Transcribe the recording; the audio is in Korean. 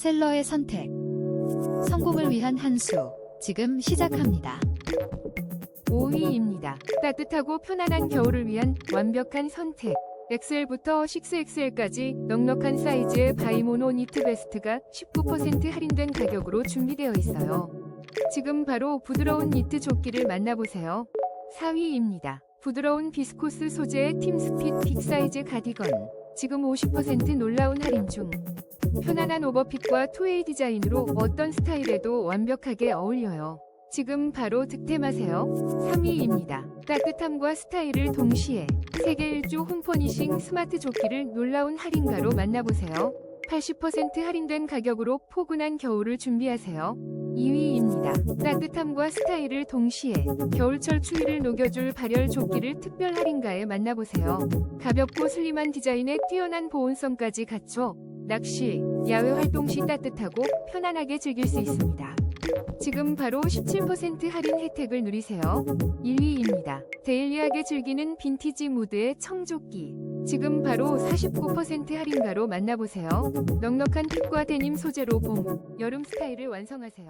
셀러의 선택. 성공을 위한 한 수. 지금 시작합니다. 5위입니다. 따뜻하고 편안한 겨울을 위한 완벽한 선택. XL부터 6XL까지 넉넉한 사이즈의 바이모노 니트 베스트가 19% 할인된 가격으로 준비되어 있어요. 지금 바로 부드러운 니트 조끼를 만나보세요. 4위입니다. 부드러운 비스코스 소재의 팀스핏 빅 사이즈 가디건. 지금 50% 놀라운 할인 중. 편안한 오버핏과 투웨이 디자인으로 어떤 스타일에도 완벽하게 어울려요. 지금 바로 득템하세요. 3위입니다. 따뜻함과 스타일을 동시에 세계 일주 홈퍼니싱 스마트 조끼를 놀라운 할인가로 만나보세요. 80% 할인된 가격으로 포근한 겨울을 준비하세요. 2위입니다. 따뜻함과 스타일을 동시에 겨울철 추위를 녹여줄 발열 조끼를 특별 할인가에 만나보세요. 가볍고 슬림한 디자인에 뛰어난 보온성까지 갖춰 낚시, 야외 활동 시 따뜻하고 편안하게 즐길 수 있습니다. 지금 바로 17% 할인 혜택을 누리세요. 1위입니다. 데일리하게 즐기는 빈티지 무드의 청조끼. 지금 바로 49% 할인가로 만나보세요. 넉넉한 핏과 데님 소재로 봄, 여름 스타일을 완성하세요.